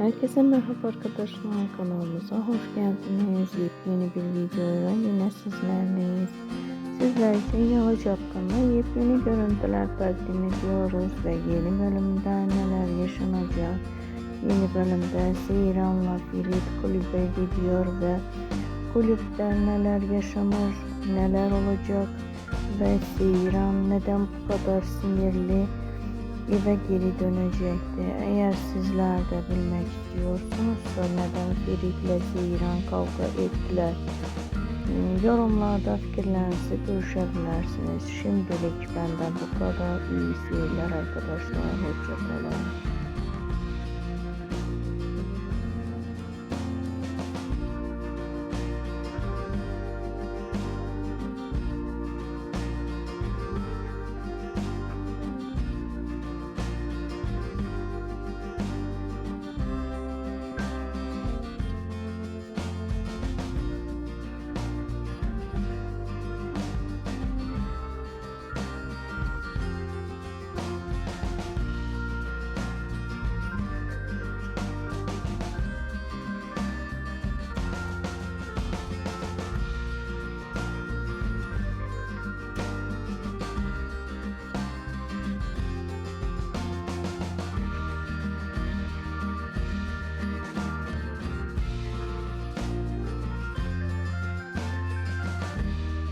Herkese merhaba arkadaşlar kanalımıza hoş geldiniz. Yepyeni bir videoyla yine sizlerleyiz. Sizler için Yağız hakkında yepyeni görüntüler takdim ediyoruz ve yeni bölümde neler yaşanacak. Yeni bölümde Seyran'la Ferit kulübe gidiyor ve kulüpte neler yaşanır, neler olacak ve Seyran neden bu kadar sinirli eve geri dönecekti. Eğer sizler de bilmek istiyorsanız neden Ferit ile Zeyran kavga ettiler? Hmm, Yorumlarda fikirlerinizi görüşebilirsiniz. Şimdilik benden bu kadar iyi seyirler arkadaşlar. Hoşçakalın.